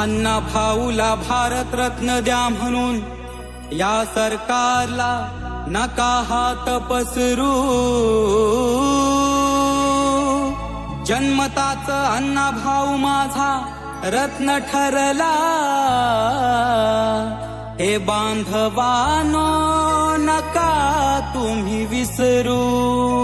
अण्णा भाऊला भारतरत्न द्या म्हणून या सरकारला नका हात पसरू जन्मताच अण्णा भाऊ माझा रत्न ठरला. हे बांधवानो नका तुम्ही विसरू.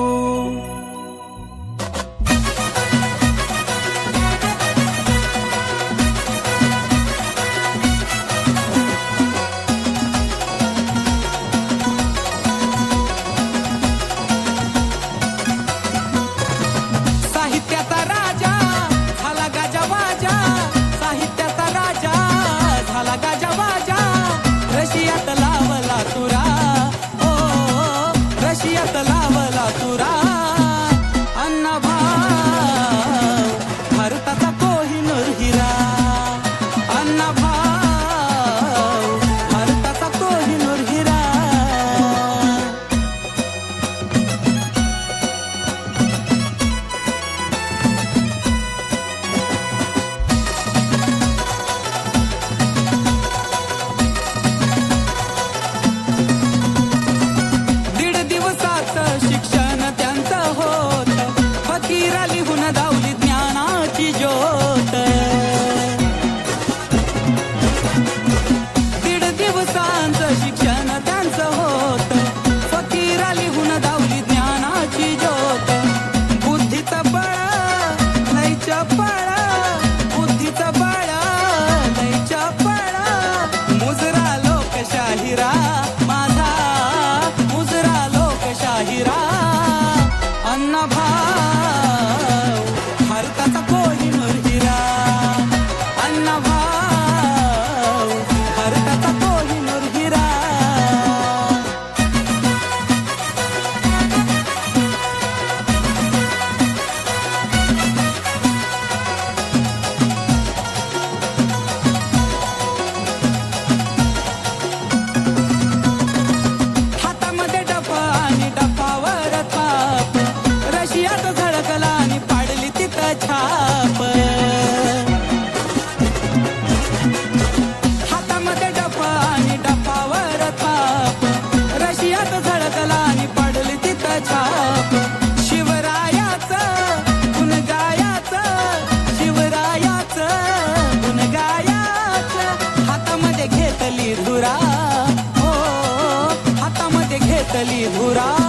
वाटली धुरा